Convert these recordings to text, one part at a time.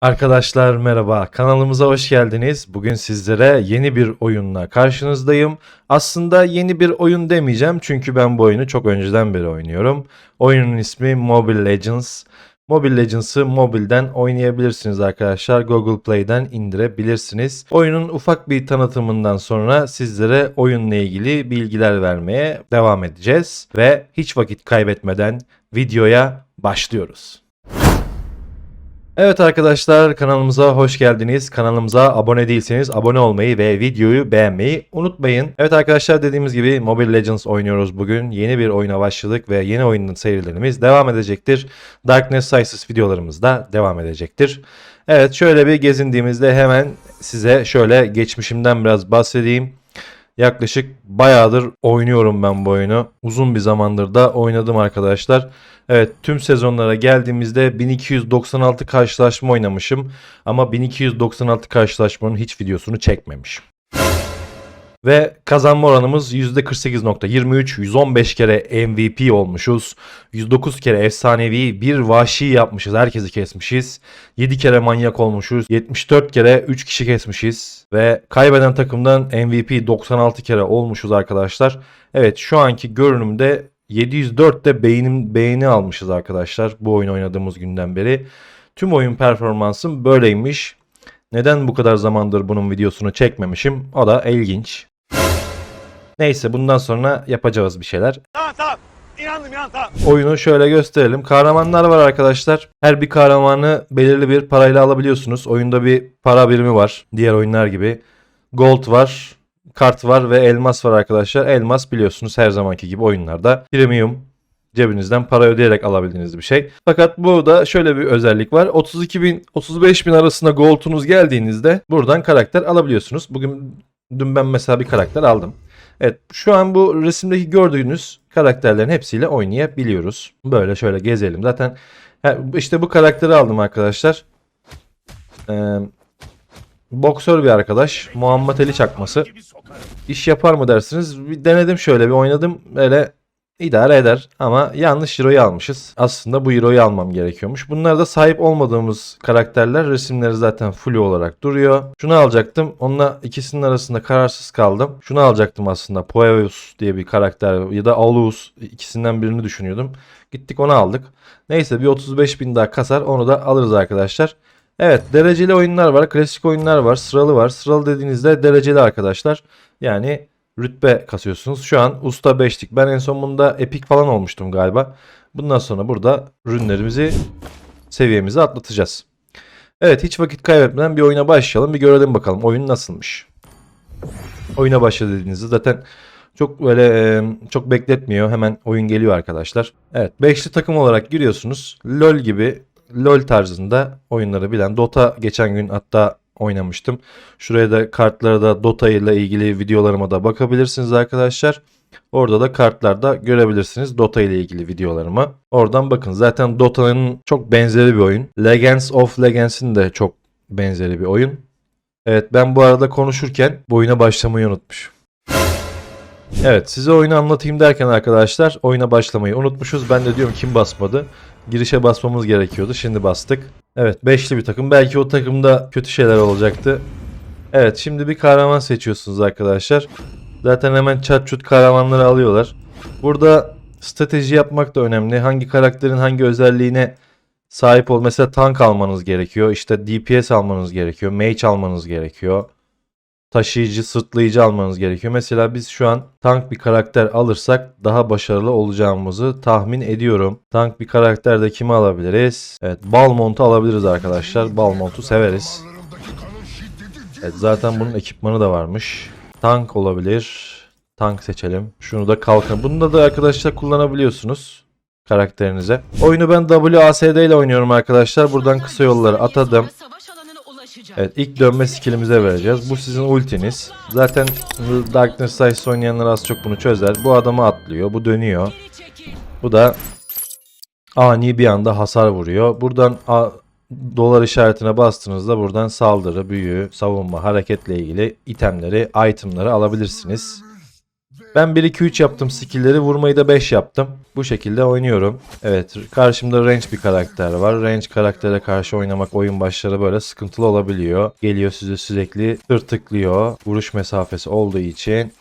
Arkadaşlar merhaba, kanalımıza hoş geldiniz. Bugün sizlere yeni bir oyunla karşınızdayım. Aslında yeni bir oyun demeyeceğim çünkü ben bu oyunu çok önceden beri oynuyorum. Oyunun ismi Mobile Legends. Mobile Legends'ı mobilden oynayabilirsiniz arkadaşlar. Google Play'den indirebilirsiniz. Oyunun ufak bir tanıtımından sonra sizlere oyunla ilgili bilgiler vermeye devam edeceğiz. Ve hiç vakit kaybetmeden videoya başlıyoruz. Evet arkadaşlar kanalımıza hoş geldiniz. Kanalımıza abone değilseniz abone olmayı ve videoyu beğenmeyi unutmayın. Evet arkadaşlar dediğimiz gibi Mobile Legends oynuyoruz bugün. Yeni bir oyuna başladık ve yeni oyunun serilerimiz devam edecektir. Darkness Crisis videolarımız da devam edecektir. Evet şöyle bir gezindiğimizde hemen size şöyle geçmişimden biraz bahsedeyim. Yaklaşık bayağıdır oynuyorum ben bu oyunu. Uzun bir zamandır da oynadım arkadaşlar. Evet tüm sezonlara geldiğimizde 1296 karşılaşma oynamışım. Ama 1296 karşılaşmanın hiç videosunu çekmemişim. Ve kazanma oranımız %48.23. 115 kere MVP olmuşuz. 109 kere efsanevi bir vahşi yapmışız. Herkesi kesmişiz. 7 kere manyak olmuşuz. 74 kere 3 kişi kesmişiz. Ve kaybeden takımdan MVP 96 kere olmuşuz arkadaşlar. Evet şu anki görünümde 704 de beğenim, beğeni almışız arkadaşlar bu oyun oynadığımız günden beri. Tüm oyun performansım böyleymiş. Neden bu kadar zamandır bunun videosunu çekmemişim? O da ilginç. Neyse bundan sonra yapacağız bir şeyler. Tamam tamam. İnandım inandım tamam. Oyunu şöyle gösterelim. Kahramanlar var arkadaşlar. Her bir kahramanı belirli bir parayla alabiliyorsunuz. Oyunda bir para birimi var. Diğer oyunlar gibi. Gold var, kart var ve elmas var arkadaşlar. Elmas biliyorsunuz her zamanki gibi oyunlarda premium cebinizden para ödeyerek alabildiğiniz bir şey. Fakat burada şöyle bir özellik var. 32 bin 35 bin arasında gold'unuz geldiğinizde buradan karakter alabiliyorsunuz. Bugün dün ben mesela bir karakter aldım. Evet şu an bu resimdeki gördüğünüz karakterlerin hepsiyle oynayabiliyoruz. Böyle şöyle gezelim. Zaten işte bu karakteri aldım arkadaşlar. Ee, boksör bir arkadaş. Muhammed Ali çakması. İş yapar mı dersiniz? Bir denedim şöyle bir oynadım. Öyle idare eder ama yanlış Hero'yu almışız. Aslında bu Hero'yu almam gerekiyormuş. Bunlar da sahip olmadığımız karakterler. Resimleri zaten full olarak duruyor. Şunu alacaktım. Onunla ikisinin arasında kararsız kaldım. Şunu alacaktım aslında. Poeus diye bir karakter ya da Aulus ikisinden birini düşünüyordum. Gittik onu aldık. Neyse bir 35 bin daha kasar onu da alırız arkadaşlar. Evet dereceli oyunlar var. Klasik oyunlar var. Sıralı var. Sıralı dediğinizde dereceli arkadaşlar. Yani rütbe kasıyorsunuz. Şu an usta 5'lik. Ben en son bunda epik falan olmuştum galiba. Bundan sonra burada ürünlerimizi seviyemizi atlatacağız. Evet hiç vakit kaybetmeden bir oyuna başlayalım. Bir görelim bakalım oyun nasılmış. Oyuna başla dediğinizde zaten çok böyle çok bekletmiyor. Hemen oyun geliyor arkadaşlar. Evet beşli takım olarak giriyorsunuz. LoL gibi LoL tarzında oyunları bilen Dota geçen gün hatta oynamıştım. Şuraya da kartlara da Dota ile ilgili videolarıma da bakabilirsiniz arkadaşlar. Orada da kartlarda görebilirsiniz Dota ile ilgili videolarımı. Oradan bakın. Zaten Dota'nın çok benzeri bir oyun. Legends of Legends'in de çok benzeri bir oyun. Evet ben bu arada konuşurken bu oyuna başlamayı unutmuşum. Evet size oyunu anlatayım derken arkadaşlar oyuna başlamayı unutmuşuz. Ben de diyorum kim basmadı. Girişe basmamız gerekiyordu. Şimdi bastık. Evet beşli bir takım. Belki o takımda kötü şeyler olacaktı. Evet şimdi bir kahraman seçiyorsunuz arkadaşlar. Zaten hemen çat çut kahramanları alıyorlar. Burada strateji yapmak da önemli. Hangi karakterin hangi özelliğine sahip ol. Mesela tank almanız gerekiyor. İşte DPS almanız gerekiyor. Mage almanız gerekiyor. Taşıyıcı, sırtlayıcı almanız gerekiyor. Mesela biz şu an tank bir karakter alırsak daha başarılı olacağımızı tahmin ediyorum. Tank bir karakter de kimi alabiliriz? Evet, Balmont'u alabiliriz arkadaşlar. Balmont'u severiz. Evet, zaten bunun ekipmanı da varmış. Tank olabilir. Tank seçelim. Şunu da kalkan. Bunu da arkadaşlar kullanabiliyorsunuz karakterinize. Oyunu ben WASD ile oynuyorum arkadaşlar. Buradan kısa yolları atadım. Evet ilk dönme skillimize vereceğiz. Bu sizin ultiniz. Zaten Darkness Size oynayanlar az çok bunu çözer. Bu adamı atlıyor. Bu dönüyor. Bu da ani bir anda hasar vuruyor. Buradan a- dolar işaretine bastığınızda buradan saldırı, büyü, savunma, hareketle ilgili itemleri, itemleri alabilirsiniz. Ben 1-2-3 yaptım skill'leri. Vurmayı da 5 yaptım. Bu şekilde oynuyorum. Evet karşımda range bir karakter var. Range karaktere karşı oynamak oyun başları böyle sıkıntılı olabiliyor. Geliyor sizi sürekli tırtıklıyor. Vuruş mesafesi olduğu için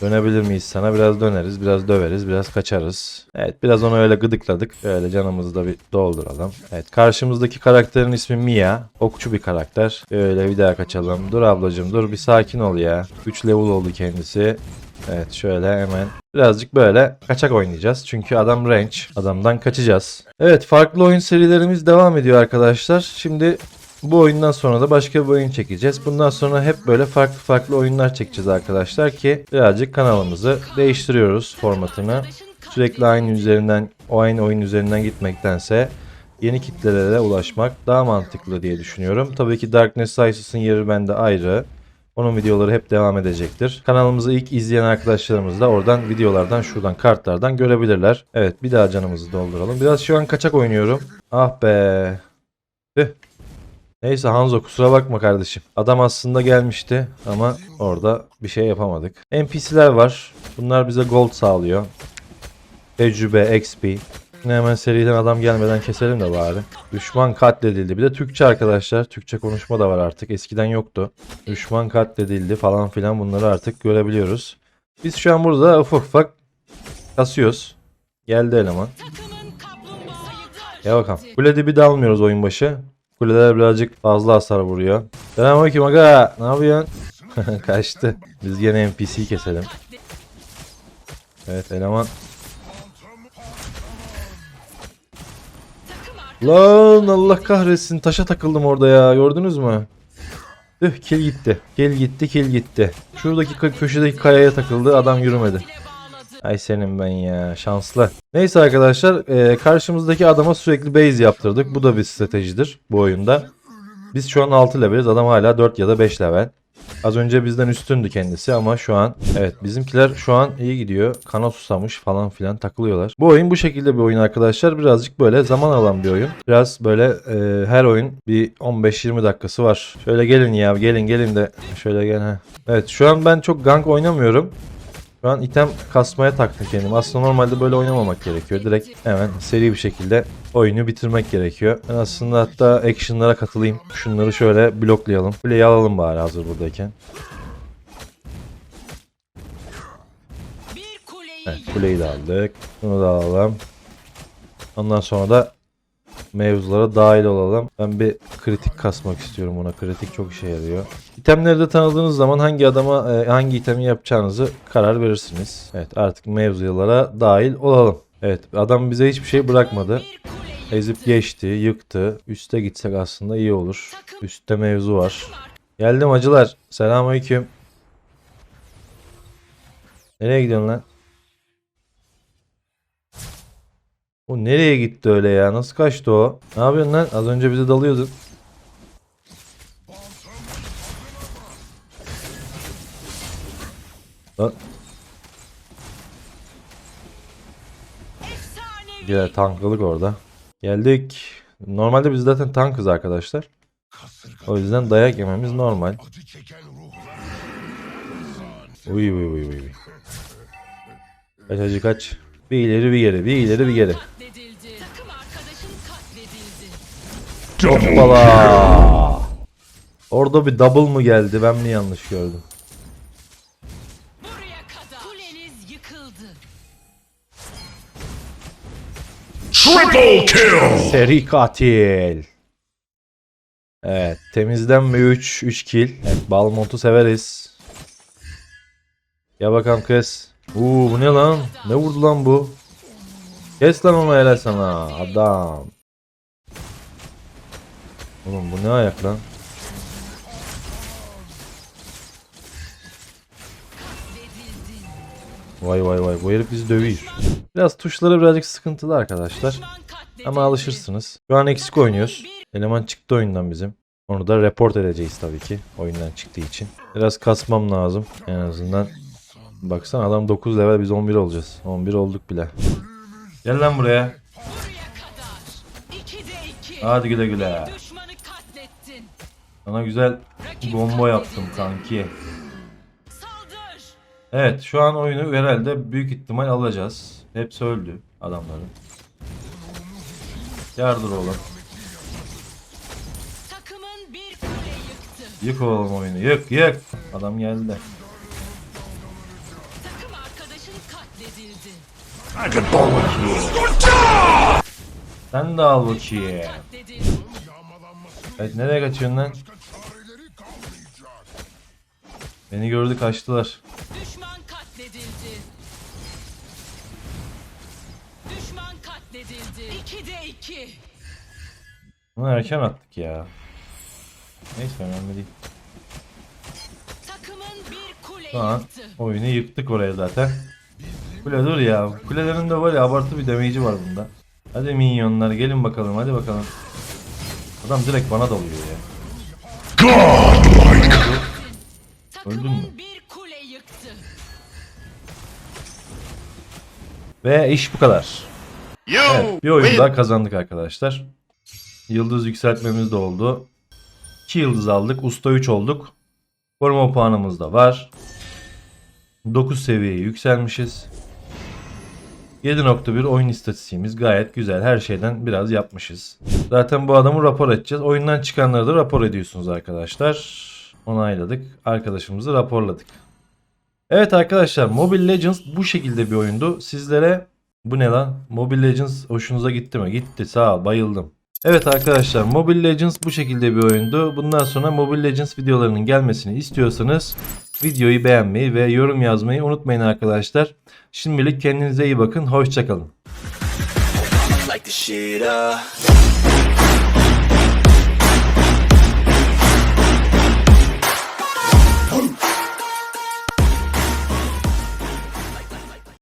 Dönebilir miyiz sana? Biraz döneriz, biraz döveriz, biraz kaçarız. Evet biraz onu öyle gıdıkladık. Böyle canımızı da bir dolduralım. Evet karşımızdaki karakterin ismi Mia. Okçu bir karakter. Böyle bir daha kaçalım. Dur ablacım dur bir sakin ol ya. 3 level oldu kendisi. Evet şöyle hemen birazcık böyle kaçak oynayacağız. Çünkü adam range. Adamdan kaçacağız. Evet farklı oyun serilerimiz devam ediyor arkadaşlar. Şimdi bu oyundan sonra da başka bir oyun çekeceğiz. Bundan sonra hep böyle farklı farklı oyunlar çekeceğiz arkadaşlar ki birazcık kanalımızı değiştiriyoruz formatını. Sürekli aynı üzerinden o aynı oyun üzerinden gitmektense yeni kitlelere ulaşmak daha mantıklı diye düşünüyorum. Tabii ki Darkness Sices'ın yeri bende ayrı. Onun videoları hep devam edecektir. Kanalımızı ilk izleyen arkadaşlarımız da oradan videolardan şuradan kartlardan görebilirler. Evet bir daha canımızı dolduralım. Biraz şu an kaçak oynuyorum. Ah be. Tüh. Neyse Hanzo kusura bakma kardeşim. Adam aslında gelmişti ama orada bir şey yapamadık. NPC'ler var. Bunlar bize gold sağlıyor. Tecrübe, XP. Yine hemen seriden adam gelmeden keselim de bari. Düşman katledildi. Bir de Türkçe arkadaşlar. Türkçe konuşma da var artık. Eskiden yoktu. Düşman katledildi falan filan bunları artık görebiliyoruz. Biz şu an burada ufak ufak kasıyoruz. Geldi eleman. Ya bakalım. Kule dibi de almıyoruz oyun başı. Kuleler birazcık fazla hasar vuruyor. Selamünaleyküm aga. Ne yapıyorsun? Kaçtı. Biz gene NPC'yi keselim. Evet eleman. Lan Allah kahretsin. Taşa takıldım orada ya. Gördünüz mü? Tüh kill gitti. Kill gitti kill gitti. Şuradaki kö- köşedeki kayaya takıldı. Adam yürümedi. Ay senin ben ya şanslı. Neyse arkadaşlar e, karşımızdaki adama sürekli base yaptırdık. Bu da bir stratejidir bu oyunda. Biz şu an 6 leveliz adam hala 4 ya da 5 level. Az önce bizden üstündü kendisi ama şu an evet bizimkiler şu an iyi gidiyor. Kana susamış falan filan takılıyorlar. Bu oyun bu şekilde bir oyun arkadaşlar. Birazcık böyle zaman alan bir oyun. Biraz böyle e, her oyun bir 15-20 dakikası var. Şöyle gelin ya gelin gelin de şöyle gel ha. Evet şu an ben çok gank oynamıyorum. Şu an item kasmaya taktım kendimi. Aslında normalde böyle oynamamak gerekiyor. Direkt hemen seri bir şekilde oyunu bitirmek gerekiyor. Ben aslında hatta action'lara katılayım. Şunları şöyle bloklayalım. Kuleyi alalım bari hazır buradayken. Evet kuleyi de aldık. Bunu da alalım. Ondan sonra da mevzulara dahil olalım. Ben bir kritik kasmak istiyorum ona. Kritik çok işe yarıyor. İtemleri de tanıdığınız zaman hangi adama e, hangi itemi yapacağınızı karar verirsiniz. Evet artık mevzulara dahil olalım. Evet adam bize hiçbir şey bırakmadı. Ezip geçti, yıktı. Üste gitsek aslında iyi olur. Üste mevzu var. Geldim acılar. Selamünaleyküm. Nereye gidiyorsun lan? O nereye gitti öyle ya? Nasıl kaçtı o? Ne yapıyorsun lan? Az önce bize dalıyordun. Lan Gel tankladık orada. Geldik. Normalde biz zaten tankız arkadaşlar. O yüzden dayak yememiz normal. Uy uy uy uy. Kaç hacı kaç. Bir ileri bir geri. Bir ileri bir geri. Hoppala. Orada bir double mı geldi? Ben mi yanlış gördüm? Buraya kadar. Kuleniz yıkıldı. Triple kill! Seri katil. Evet. Temizlenme 3. 3 kill. Evet. Balmont'u severiz. Ya bakalım kız. Uuu bu ne lan? Ne vurdu lan bu? Kes lan onu helal sana. Adam. Oğlum bu ne ayak lan? Vay vay vay bu herif bizi dövüyor. Biraz tuşları birazcık sıkıntılı arkadaşlar. Ama alışırsınız. Şu an eksik oynuyoruz. Eleman çıktı oyundan bizim. Onu da report edeceğiz tabii ki. Oyundan çıktığı için. Biraz kasmam lazım. En azından. Baksana adam 9 level biz 11 olacağız. 11 olduk bile. Gel lan buraya. Hadi güle güle. Sana güzel bomba yaptım kanki. Evet şu an oyunu herhalde büyük ihtimal alacağız. Hepsi öldü adamların. Yardır oğlum. Takımın bir kule yıktı. Yık oğlum oyunu yık yık. Adam geldi. Sen de al bakayım. Evet nereye kaçıyorsun lan? Beni gördü kaçtılar. Düşman katledildi. Düşman katledildi. 2'de 2. Bunu erken attık ya. Neyse önemli değil. Takımın bir kule Şu an yıktı. oyunu yıktık oraya zaten. Kule dur ya. Kulelerin de var ya abartı bir damage'i var bunda. Hadi minyonlar gelin bakalım hadi bakalım. Adam direkt bana dalıyor Öldün mü? Bir kule yıktı. Ve iş bu kadar. Evet, bir oyun daha kazandık arkadaşlar. Yıldız yükseltmemiz de oldu. 2 yıldız aldık. Usta 3 olduk. Koruma puanımız da var. 9 seviyeye yükselmişiz. 7.1 oyun istatistiğimiz gayet güzel. Her şeyden biraz yapmışız. Zaten bu adamı rapor edeceğiz. Oyundan çıkanları da rapor ediyorsunuz arkadaşlar. Onayladık. Arkadaşımızı raporladık. Evet arkadaşlar Mobile Legends bu şekilde bir oyundu. Sizlere bu ne lan? Mobile Legends hoşunuza gitti mi? Gitti sağ ol bayıldım. Evet arkadaşlar Mobile Legends bu şekilde bir oyundu. Bundan sonra Mobile Legends videolarının gelmesini istiyorsanız videoyu beğenmeyi ve yorum yazmayı unutmayın arkadaşlar. Şimdilik kendinize iyi bakın. Hoşçakalın.